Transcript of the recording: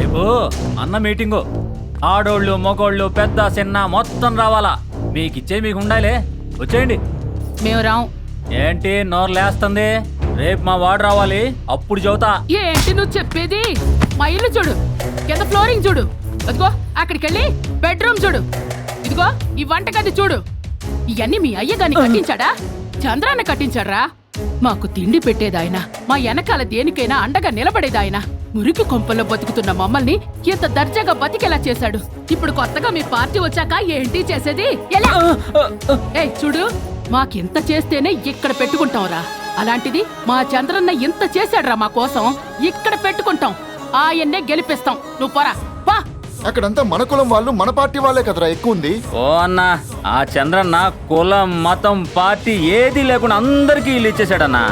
రేపు అన్న మీటింగు. ఆడోళ్ళు మగోళ్ళు పెద్ద చిన్న మొత్తం రావాలా? మీకిచ్చే మీకు ఉండాలే వచ్చేయండి. మేము రాం. ఏంటి నోరు లేస్తుంది? రేపు మా వాడు రావాలి. అప్పుడు చెబుతా ఏంటి నువ్వు చెప్పేది? మా ఇల్లు చూడు. కింద ఫ్లోరింగ్ చూడు. అదిగో అక్కడికి వెళ్ళి బెడ్రూమ్ చూడు. ఇదిగో ఈ వంటగది చూడు. ఇవన్నీ మీ అయ్యగాని కట్టించాడా? చంద్రాన్ని కట్టించాడ్రా? మాకు తిండి పెట్టేదాయన. మా వెనకాల దేనికైనా అండగా నిలబడేదాయన. మురికి కొంపల్లో బతుకుతున్న మమ్మల్ని ఇంత దర్జాగా బతికేలా చేశాడు? ఇప్పుడు కొత్తగా మీ పార్టీ వచ్చాక ఏంటి చేసేది? ఎలా? ఏయ్ చూడు మాకింత చేస్తేనే ఇక్కడ పెట్టుకుంటాంరా. అలాంటిది మా చంద్రన్న ఇంత చేశాడ్రా మా కోసం ఇక్కడ పెట్టుకుంటాం. ఆయన్నే గెలిపిస్తాం. నువ్వు పోరా. పా. అక్కడంతా మన కులం వాళ్ళు మన పార్టీ వాళ్ళే కదరా ఎక్కువ ఉంది. ఓ అన్న ఆ చంద్రన్న కులం మతం పార్టీ ఏది లేకుండా అందరికీ ఇల్లు ఇచ్చేసాడన్నా